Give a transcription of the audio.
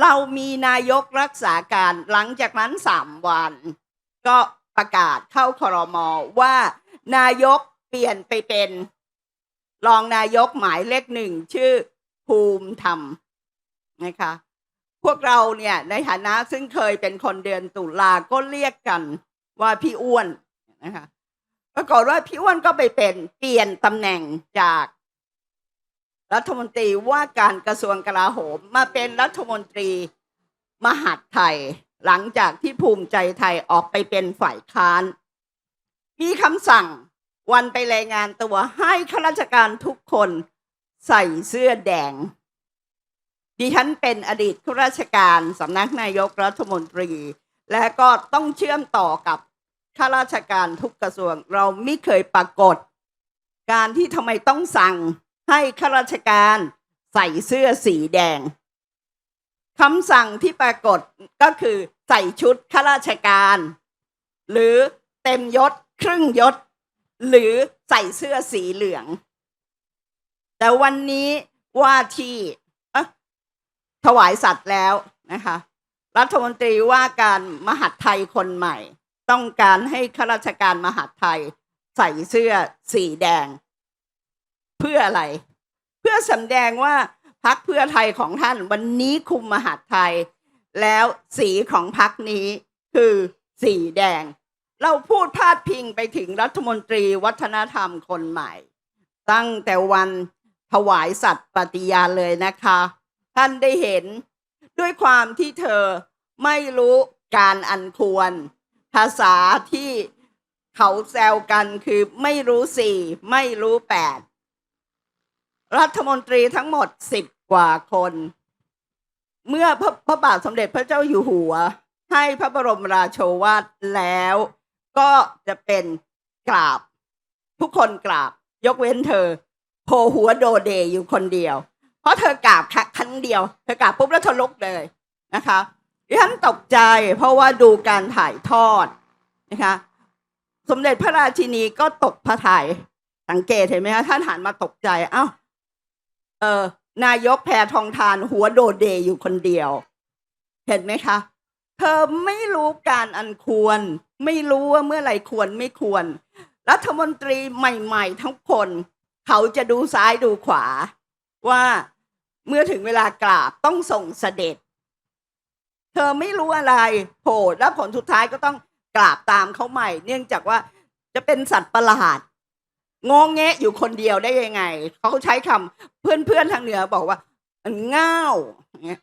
เรามีนายกรักษาการหลังจากนั้นสามวัน ก็ประกาศเข้าครมว่า นายกเปลี่ยนไปเป็น รองนายกหมายเลขหนึ่งชื่อภูมิธรรมนะคะ พวกเราเนี่ยในฐานะซึ่งเคยเป็นคนเดือนตุลาก็เรียกกันว่าพี่อ้วนนะคะปรากฏว่าพี่อ้วนก็ไปเป็นเปลี่ยนตำแหน่งจาก รัฐมนตรีว่าการกระทรวงกลาโหม มาเป็นรัฐมนตรีมหาดไทย หลังจากที่ภูมิใจไทยออกไปเป็นฝ่ายค้าน มีคำสั่งวันไปรายงานตัวให้ข้าราชการทุกคนใส่เสื้อแดง ดิฉันเป็นอดีตข้าราชการสำนักนายกรัฐมนตรี และก็ต้องเชื่อมต่อกับข้าราชการทุกกระทรวง เราไม่เคยปรากฏ การที่ทำไมต้องสั่ง ให้ข้าราชการใส่เสื้อสีแดงคำสั่งที่ปรากฏก็คือใส่ชุดข้าราชการ หรือเต็มยศครึ่งยศ หรือใส่เสื้อสีเหลือง แต่วันนี้ว่าที่ถวายสัตว์แล้วนะคะรัฐมนตรีว่าการมหาดไทยคนใหม่ ต้องการให้ข้าราชการมหาดไทย ใส่เสื้อสีแดง เพื่ออะไร เพื่อสำแดงว่าพักเพื่อไทยของท่านวันนี้คุมมหาดไทย แล้วสีของพักนี้คือสีแดง เราพูดพาดพิงไปถึงรัฐมนตรีวัฒนธรรมคนใหม่ ตั้งแต่วันถวายสัตว์ปฏิญาณเลยนะคะ ท่านได้เห็นด้วยความที่เธอไม่รู้การอันควร ภาษาที่เขาแซวกันคือไม่รู้สี่ไม่รู้แปด รัฐมนตรีทั้งหมดสิบกว่าคน เมื่อพระพระบาทสมเด็จพระเจ้าอยู่หัว ให้พระบรมราโชวาทแล้ว ก็จะเป็นกราบ ทุกคนกราบ ยกเว้นเธอโผหัวโดเดอยู่คนเดียว เพราะเธอกราบครั้งเดียว เธอกราบปุ๊บแล้วเธอลุกเลยนะคะดิฉันตกใจเพราะว่าดูการถ่ายทอดนะคะสมเด็จพระราชินีก็ตกพระทยัยสังเกตเห็นไหมคะท่านหันมาตกใจเอ้า เออนายกแพทองทานหัวโดดเดอยู่คนเดียว เห็นไหมคะ เธอไม่รู้การอันควร ไม่รู้ว่าเมื่อไหร่ควรไม่ควร รัฐมนตรีใหม่ๆทั้งคน เขาจะดูซ้ายดูขวา ว่าเมื่อถึงเวลากราบต้องส่งเสด็จ เธอไม่รู้อะไรโผล่แล้วผลสุดท้ายก็ต้องกราบตามเขาใหม่ เนื่องจากว่าจะเป็นสัตว์ประหลาด งงแงะอยู่คนเดียวได้ยังไง เขาใช้คำเพื่อนๆทางเหนือบอกว่า มันง่าวอย่างเงี้ย